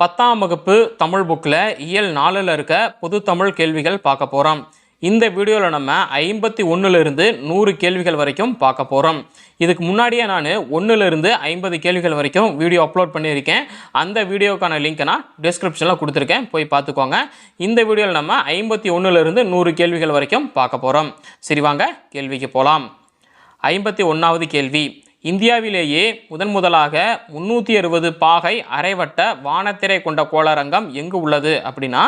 பத்தாம் வகுப்பு தமிழ் புக்கில் இயல் நாலில் இருக்க பொது தமிழ் கேள்விகள் பார்க்க போகிறோம் இந்த வீடியோவில் நம்ம ஐம்பத்தி ஒன்றுலேருந்து நூறு கேள்விகள் வரைக்கும் பார்க்க போகிறோம் இதுக்கு முன்னாடியே நான் ஒன்றுலேருந்து ஐம்பது கேள்விகள் வரைக்கும் வீடியோ அப்லோட் பண்ணியிருக்கேன். அந்த வீடியோக்கான லிங்க்கை நான் டிஸ்கிரிப்ஷனில் கொடுத்துருக்கேன். போய் பார்த்துக்கோங்க. இந்த வீடியோவில் நம்ம ஐம்பத்தி ஒன்றுலேருந்து நூறு கேள்விகள் வரைக்கும் பார்க்க போகிறோம் சரி வாங்க கேள்விக்கு போகலாம் ஐம்பத்தி ஒன்றாவது கேள்வி. இந்தியாவிலேயே முதன் முதலாக முந்நூற்றி அறுபது பாகை அரைவட்ட வானத்திரை கொண்ட கோளரங்கம் எங்கு உள்ளது அப்படின்னா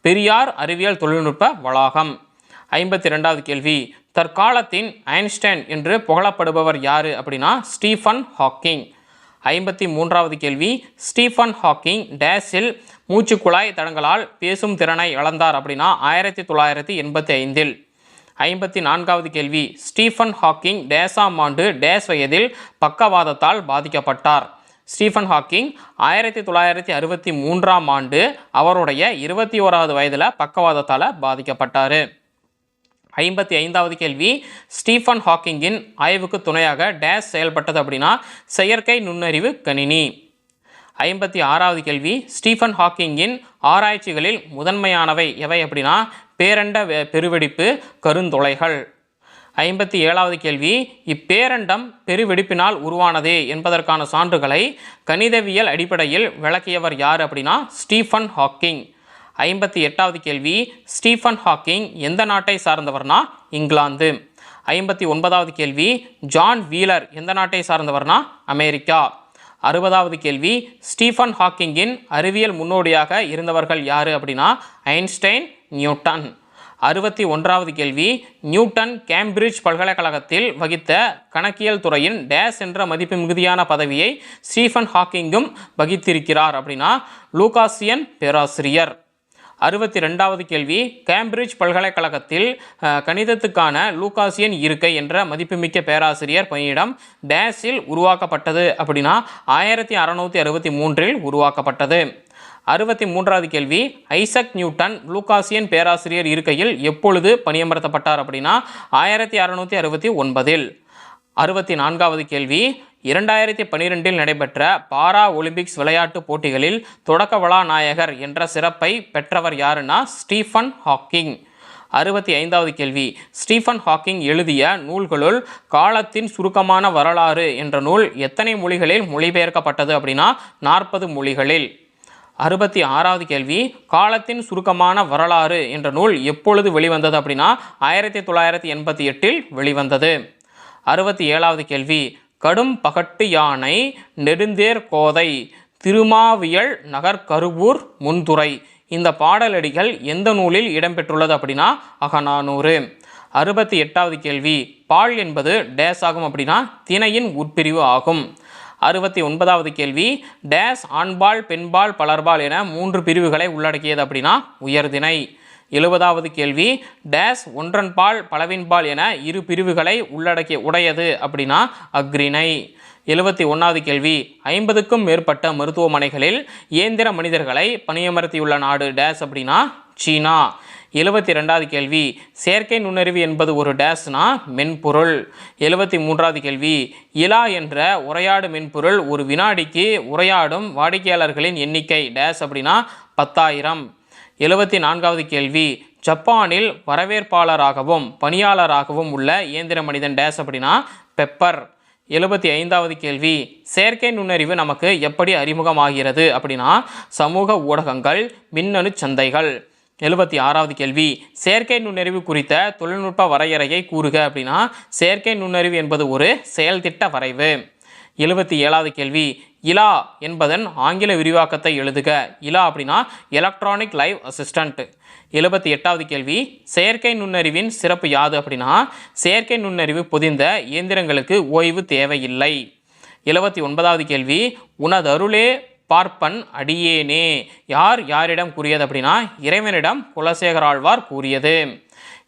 பெரியார் அறிவியல் தொழில்நுட்ப வளாகம். ஐம்பத்தி ரெண்டாவது கேள்வி. தற்காலத்தின் ஐன்ஸ்டைன் என்று புகழப்படுபவர் யார் அப்படின்னா ஸ்டீஃபன் ஹாக்கிங். ஐம்பத்தி மூன்றாவது கேள்வி. ஸ்டீஃபன் ஹாக்கிங் டேஸில் மூச்சுக்குழாய் தடங்களால் பேசும் திறனை இழந்தார் அப்படின்னா ஆயிரத்தி தொள்ளாயிரத்தி எண்பத்தி ஐந்தில். ஐம்பத்தி நான்காவது கேள்வி. ஸ்டீஃபன் ஹாக்கிங் டேஸாம் ஆண்டு டேஸ் வயதில் பக்கவாதத்தால் பாதிக்கப்பட்டார். ஸ்டீஃபன் ஹாக்கிங் ஆயிரத்தி தொள்ளாயிரத்தி அறுபத்தி மூன்றாம் ஆண்டு அவருடைய இருபத்தி ஓராவது வயதில் பக்கவாதத்தால் பாதிக்கப்பட்டார். ஐம்பத்தி ஐந்தாவது கேள்வி. ஸ்டீஃபன் ஹாக்கிங்கின் ஆய்வுக்கு துணையாக டேஸ் செயல்பட்டது அப்படின்னா செயற்கை நுண்ணறிவு கணினி. ஐம்பத்தி ஆறாவது கேள்வி. ஸ்டீஃபன் ஹாக்கிங்கின் ஆராய்ச்சிகளில் முதன்மையானவை எவை அப்படின்னா பேரண்ட வெ- பெருவெடிப்பு கருந்துளைகள் ஐம்பத்தி ஏழாவது கேள்வி இப்பேரண்டம் பெருவெடிப்பினால் உருவானதே என்பதற்கான சான்றுகளை கணிதவியல் அடிப்படையில் விளக்கியவர் யார் அப்படின்னா ஸ்டீஃபன் ஹாக்கிங். ஐம்பத்தி எட்டாவது கேள்வி ஸ்டீஃபன் ஹாக்கிங் எந்த நாட்டை சார்ந்தவர்னா இங்கிலாந்து. ஐம்பத்தி ஒன்பதாவது கேள்வி ஜான் வீலர் எந்த நாட்டை சார்ந்தவர்னா அமெரிக்கா. அறுபதாவது கேள்வி ஸ்டீஃபன் ஹாக்கிங்கின் அறிவியல் முன்னோடியாக இருந்தவர்கள் யார் அப்படின்னா ஐன்ஸ்டைன் நியூட்டன். அறுபத்தி ஒன்றாவது கேள்வி நியூட்டன் கேம்பிரிட்ஜ் பல்கலைக்கழகத்தில் வகித்த கணக்கியல் துறையின் டேஸ் என்ற மதிப்பு மிகுதியான பதவியை ஸ்டீஃபன் ஹாக்கிங்கும் வகித்திருக்கிறார் அப்படின்னா லூகாசியன் பேராசிரியர். அறுபத்தி ரெண்டாவது கேள்வி கேம்பிரிட்ஜ் பல்கலைக்கழகத்தில் கணிதத்துக்கான லூகாசியன் இருக்கை என்ற மதிப்புமிக்க பேராசிரியர் பணியிடம் டேஸில் உருவாக்கப்பட்டது அப்படின்னா ஆயிரத்தி அறநூற்றி அறுபத்தி மூன்றில் உருவாக்கப்பட்டது. அறுபத்தி மூன்றாவது கேள்வி ஐசக் நியூட்டன் லூகாசியன் பேராசிரியர் இருக்கையில் எப்பொழுது பணியமர்த்தப்பட்டார் அப்படின்னா ஆயிரத்தி அறநூற்றி அறுபத்தி ஒன்பதில். அறுபத்தி நான்காவது கேள்வி இரண்டாயிரத்தி பன்னிரெண்டில் நடைபெற்ற பாரா ஒலிம்பிக்ஸ் விளையாட்டுப் போட்டிகளில் தொடக்க விழா நாயகர் என்ற சிறப்பை பெற்றவர் யாருன்னா ஸ்டீஃபன் ஹாக்கிங். அறுபத்தி ஐந்தாவது கேள்வி. ஸ்டீஃபன் ஹாக்கிங் எழுதிய நூல்களுள் காலத்தின் சுருக்கமான வரலாறு என்ற நூல் எத்தனை மொழிகளில் மொழிபெயர்க்கப்பட்டது அப்படின்னா நாற்பது மொழிகளில். அறுபத்தி ஆறாவது கேள்வி. காலத்தின் சுருக்கமான வரலாறு என்ற நூல் எப்பொழுது வெளிவந்தது அப்படின்னா ஆயிரத்தி தொள்ளாயிரத்தி எண்பத்தி எட்டில் வெளிவந்தது. அறுபத்தி ஏழாவது கேள்வி. கடும் பகட்டு யானை நெடுந்தேர் கோதை திருமாவியல் நகர் கருவூர் முன்துறை. இந்த பாடலடிகள் எந்த நூலில் இடம்பெற்றுள்ளது அப்படின்னா அகநானூறு. அறுபத்தி எட்டாவது கேள்வி. பால் என்பது டேஸ் ஆகும் அப்படின்னா திணையின் உட்பிரிவு ஆகும். அறுபத்தி ஒன்பதாவது கேள்வி. டேஸ் ஆண்பால் பெண்பால் பலர்பால் என மூன்று பிரிவுகளை உள்ளடக்கியது அப்படின்னா உயர்திணை. எழுபதாவது கேள்வி டேஸ் ஒன்றன்பால் பலவின்பால் என இரு பிரிவுகளை உள்ளடக்கிய உடையது அப்படின்னா அக்ரிணை எழுபத்தி ஒன்றாவது கேள்வி ஐம்பதுக்கும் மேற்பட்ட மருத்துவமனைகளில் இயந்திர மனிதர்களை பணியமர்த்தியுள்ள நாடு டேஸ் அப்படின்னா சீனா? எழுபத்தி ரெண்டாவது கேள்வி செயற்கை நுண்ணறிவு என்பது ஒரு டேஸ்னா மென்பொருள்? எழுபத்தி மூன்றாவது கேள்வி இலா என்ற உரையாடு மென்பொருள் ஒரு வினாடிக்கு உரையாடும் வாடிக்கையாளர்களின் எண்ணிக்கை டேஸ் அப்படின்னா பத்தாயிரம்? எழுபத்தி நான்காவது கேள்வி ஜப்பானில் வரவேற்பாளராகவும் பணியாளராகவும் உள்ள இயந்திர மனிதன் டேஸ் அப்படின்னா பெப்பர். எழுபத்தி ஐந்தாவது கேள்வி செயற்கை நுண்ணறிவு நமக்கு எப்படி அறிமுகமாகிறது? அப்படின்னா சமூக ஊடகங்கள் மின்னணு சந்தைகள். எழுபத்தி ஆறாவது கேள்வி செயற்கை நுண்ணறிவு குறித்த தொழில்நுட்ப வரையறையை கூறுக அப்படின்னா செயற்கை நுண்ணறிவு என்பது ஒரு செயல்திட்ட வரைவு. எழுபத்தி ஏழாவது கேள்வி இலா என்பதன் ஆங்கில விரிவாக்கத்தை எழுதுக. இலா அப்படின்னா எலக்ட்ரானிக் லைவ் அசிஸ்டண்ட் எழுபத்தி எட்டாவது கேள்வி செயற்கை நுண்ணறிவின் சிறப்பு யாது அப்படின்னா செயற்கை நுண்ணறிவு பொதிந்த இயந்திரங்களுக்கு ஓய்வு தேவையில்லை. எழுபத்தி ஒன்பதாவது கேள்வி உனதருளே பார்ப்பன் அடியேனே. யார் யாரிடம் கூறியது அப்படின்னா இறைவனிடம் குலசேகராழ்வார் கூறியது.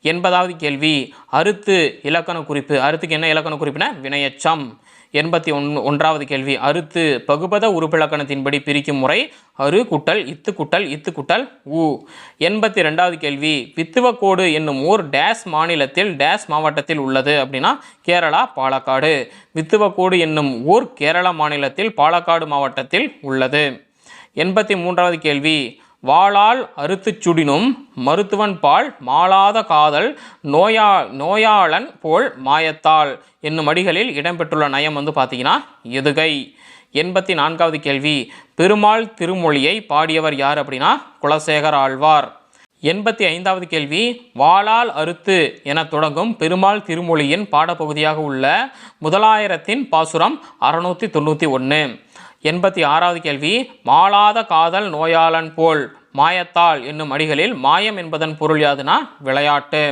எண்பதாவது கேள்வி அறுத்து இலக்கண குறிப்பு அறுத்துக்கு என்ன இலக்கண குறிப்புனா வினையச்சம். எண்பத்தி ஒன் ஒன்றாவது கேள்வி. அறுத்து பகுபத உருப்பிலக்கணத்தின்படி பிரிக்கும் முறை அரு குட்டல் இத்து குட்டல் இத்து குட்டல் உ. எண்பத்தி ரெண்டாவது கேள்வி. வித்துவக்கோடு என்னும் ஊர் டேஸ் மாநிலத்தில் டேஸ் மாவட்டத்தில் உள்ளது அப்படின்னா கேரளா பாலக்காடு. வித்துவக்கோடு என்னும் ஊர் கேரளா மாநிலத்தில் பாலக்காடு மாவட்டத்தில் உள்ளது. எண்பத்தி மூன்றாவது கேள்வி. வாளால் அறுத்துச் சுடினும் மருத்துவன் பால் மாளாத காதல் நோயா நோயாளன் போல் மாயத்தால். என்னும் அடிகளில் இடம்பெற்றுள்ள நயம் வந்து பார்த்தீங்கன்னா எதுகை? எண்பத்தி நான்காவது கேள்வி. பெருமாள் திருமொழியை பாடியவர் யார் அப்படின்னா குலசேகர் ஆழ்வார். எண்பத்தி ஐந்தாவது கேள்வி. வாளால் அறுத்து என தொடங்கும் பெருமாள் திருமொழியின் பாடப்பகுதியாக உள்ள முதலாயிரத்தின் பாசுரம் அறுநூற்றி தொண்ணூற்றி ஒன்று எண்பத்தி ஆறாவது கேள்வி மாளாத காதல் நோயாளன் போல் மாயத்தால் என்னும் அடிகளில் மாயம் என்பதன் பொருள் யாதுனா விளையாட்டு.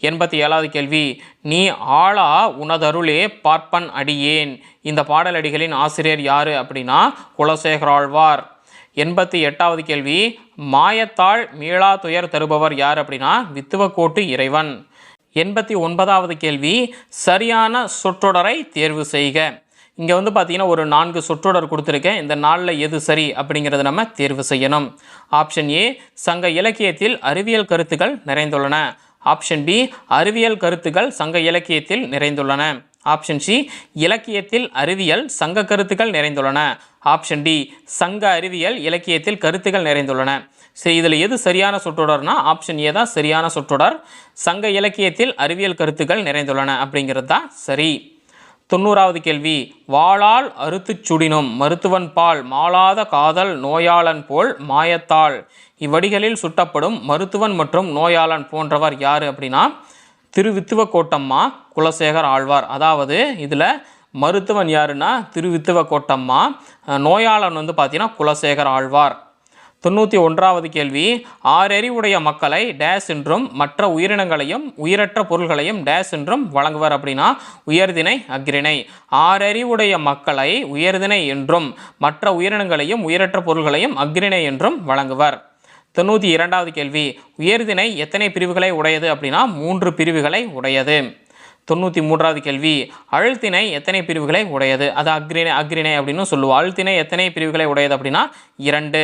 எண்பத்தி ஏழாவது கேள்வி நீ ஆளா உனதருளே பார்ப்பன் அடியேன். இந்த பாடலடிகளின் ஆசிரியர் யாரு அப்படின்னா குலசேகராழ்வார் எண்பத்தி எட்டாவது கேள்வி மாயத்தாள் மீளா துயர் தருபவர் யார் அப்படின்னா வித்துவக்கோட்டு இறைவன். எண்பத்தி ஒன்பதாவது கேள்வி சரியான சொற்றொடரை தேர்வு செய்க. இங்கே வந்து பார்த்தீங்கன்னா ஒரு நான்கு சொற்றொடர் கொடுத்துருக்கேன். இந்த நாளில் எது சரி அப்படிங்கிறத நம்ம தேர்வு செய்யணும். ஆப்ஷன் ஏ சங்க இலக்கியத்தில் அறிவியல் கருத்துக்கள் நிறைந்துள்ளன. ஆப்ஷன் பி அறிவியல் கருத்துக்கள் சங்க இலக்கியத்தில் நிறைந்துள்ளன. ஆப்ஷன் சி இலக்கியத்தில் அறிவியல் சங்க கருத்துக்கள் நிறைந்துள்ளன. ஆப்ஷன் டி சங்க அறிவியல் இலக்கியத்தில் கருத்துக்கள் நிறைந்துள்ளன. சரி இதில் எது சரியான சொற்றொடர்னா ஆப்ஷன் ஏ தான் சரியான சொற்றொடர். சங்க இலக்கியத்தில் அறிவியல் கருத்துக்கள் நிறைந்துள்ளன அப்படிங்கிறது தான் சரி. தொண்ணூறாவது கேள்வி வாளால் அறுத்துச் சுடினும் மருத்துவன் பால் மாளாத காதல் நோயாளன் போல் மாயத்தாள். இவ்வடிகளில் சுட்டப்படும் மருத்துவன் மற்றும் நோயாளன் போன்றவர் யார் அப்படின்னா திருவித்துவ கோட்டம்மா குலசேகர் ஆழ்வார். அதாவது இதில் மருத்துவன் யாருன்னா திருவித்துவ கோட்டம்மா நோயாளன் வந்து பார்த்தீங்கன்னா குலசேகர் ஆழ்வார். தொண்ணூற்றி ஒன்றாவது கேள்வி ஆறறிவுடைய மக்களை டேஸ் என்றும் மற்ற உயிரினங்களையும் உயிரற்ற பொருள்களையும் டேஸ் என்றும் வழங்குவர் அப்படின்னா உயர்தினை அக்ரிணை ஆறறிவுடைய மக்களை உயர்தினை என்றும் மற்ற உயிரினங்களையும் உயிரற்ற பொருள்களையும் அக்ரிணை என்றும் வழங்குவர். தொண்ணூற்றி இரண்டாவது கேள்வி உயர்தினை எத்தனை பிரிவுகளை உடையது அப்படின்னா மூன்று பிரிவுகளை உடையது. தொண்ணூற்றி மூன்றாவது கேள்வி அழுத்தினை எத்தனை பிரிவுகளை உடையது? அது அக்ரிணை அக்ரிணை அப்படின்னு சொல்லுவோம். அழுத்தினை எத்தனை பிரிவுகளை உடையது அப்படின்னா இரண்டு.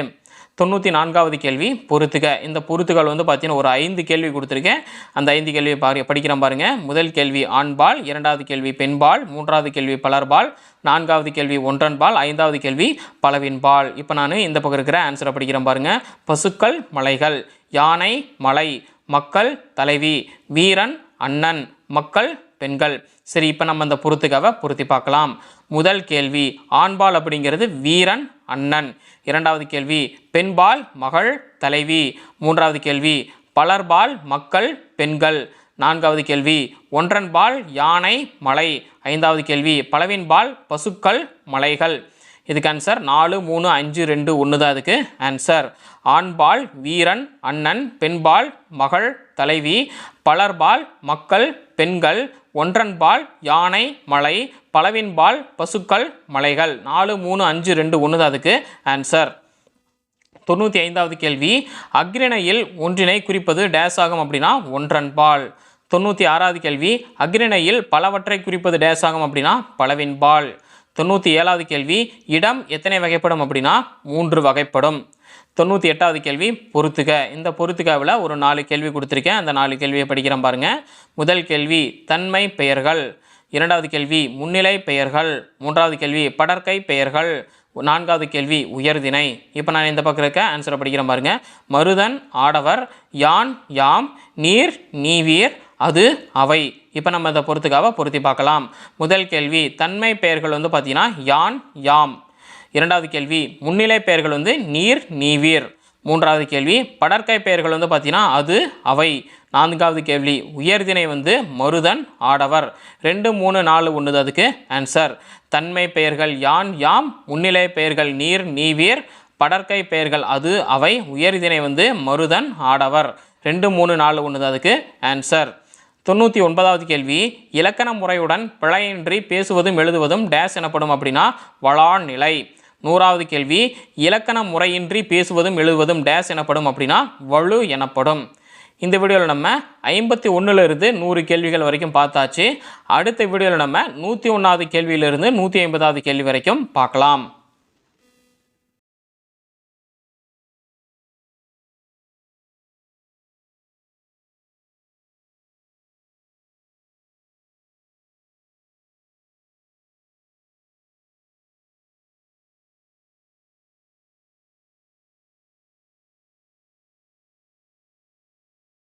தொண்ணூற்றி நான்காவது கேள்வி பொறுத்துக. இந்த பொறுத்துகள் வந்து பார்த்தீங்கன்னா ஒரு ஐந்து கேள்வி கொடுத்துருக்கேன். அந்த ஐந்து கேள்வி பாரு படிக்கிறேன் பாருங்க. முதல் கேள்வி ஆண்பால். இரண்டாவது கேள்வி பெண்பால். மூன்றாவது கேள்வி பலர்பால். நான்காவது கேள்வி ஒன்றன்பால். ஐந்தாவது கேள்வி பலவின்பால். இப்போ நான் இந்த பக்கம் இருக்கிற ஆன்சரை படிக்கிறேன் பாருங்க. பசுக்கள் மலைகள். யானை மலை. மக்கள் தலைவி. வீரன் அண்ணன் மக்கள் பெண்கள். சரி இப்போ நம்ம இந்த பொறுத்துக்காவை பொருத்தி பார்க்கலாம். முதல் கேள்வி ஆண்பால் அப்படிங்கிறது வீரன் அண்ணன். இரண்டாவது கேள்வி பெண்பால் மகள் தலைவி. மூன்றாவது கேள்வி பலர்பால் மக்கள் பெண்கள். நான்காவது கேள்வி ஒன்றன்பால் யானை மலை. ஐந்தாவது கேள்வி பலவின்பால் பசுக்கள் மலைகள். இதுக்கு ஆன்சர் நாலு மூணு அஞ்சு ரெண்டு ஒன்று தான் இதுக்கு ஆன்சர் ஆண்பால் வீரன் அண்ணன் பெண்பால் மகள் தலைவி. பலர்பால் மக்கள் பெண்கள் ஒன்றன்பால் யானை மலை பலவின்பால் பசுக்கள் மலைகள். நாலு மூணு அஞ்சு ரெண்டு ஒன்று தான் அதுக்கு ஆன்சர் தொண்ணூற்றி ஐந்தாவது கேள்வி அக்ரிணையில் ஒன்றினை குறிப்பது டேஸ் ஆகும் அப்படின்னா ஒன்றன்பால். தொண்ணூற்றி ஆறாவது கேள்வி அக்ரிணையில் பலவற்றை குறிப்பது டேஸ் ஆகும் அப்படின்னா பலவின்பால். தொண்ணூற்றி ஏழாவது கேள்வி இடம் எத்தனை வகைப்படும் அப்படின்னா மூன்று வகைப்படும். தொண்ணூற்றி எட்டாவது கேள்வி பொறுத்துக. இந்த பொறுத்துகாவில் ஒரு நாலு கேள்வி கொடுத்துருக்கேன். அந்த நாலு கேள்வியை படிக்கிறேன் பாருங்கள் முதல் கேள்வி தன்மை பெயர்கள். இரண்டாவது கேள்வி முன்னிலை பெயர்கள். மூன்றாவது கேள்வி படற்கை பெயர்கள். நான்காவது கேள்வி உயர்தினை இப்போ நான் இந்த பக்கம் இருக்க ஆன்சரை படிக்கிறேன் பாருங்கள் மருதன் ஆடவர் யான் யாம் நீர் நீவீர் அது அவை. இப்போ நம்ம இதை பொறுத்துக்காக பொருத்தி பார்க்கலாம். முதல் கேள்வி தன்மை பெயர்கள் வந்து பார்த்தீங்கன்னா யான் யாம். இரண்டாவது கேள்வி முன்னிலை பெயர்கள் வந்து நீர் நீவீர். மூன்றாவது கேள்வி படற்கை பெயர்கள் வந்து பார்த்தீங்கன்னா அது அவை. நான்காவது கேள்வி உயர்திணை வந்து மருதன் ஆடவர். ரெண்டு மூணு நாலு ஒன்று அதுக்கு ஆன்சர் தன்மை பெயர்கள் யான் யாம். முன்னிலை பெயர்கள் நீர் நீவீர். படற்கை பெயர்கள் அது அவை. உயர்திணை வந்து மருதன் ஆடவர். ரெண்டு மூணு நாலு ஒன்று அதுக்கு ஆன்சர் தொண்ணூற்றி ஒன்பதாவது கேள்வி இலக்கண முறையுடன் பிழையின்றி பேசுவதும் எழுதுவதும் டேஸ் எனப்படும் அப்படின்னா வளான் நிலை. நூறாவது கேள்வி இலக்கண முறையின்றி பேசுவதும் எழுதுவதும் டேஸ் எனப்படும் அப்படின்னா வலு எனப்படும். இந்த வீடியோவில் நம்ம ஐம்பத்தி ஒன்றுலேருந்து நூறு கேள்விகள் வரைக்கும் பார்த்தாச்சு. அடுத்த வீடியோவில் நம்ம நூற்றி ஒன்றாவது கேள்வியிலிருந்து நூற்றி ஐம்பதாவது கேள்வி வரைக்கும் பார்க்கலாம்.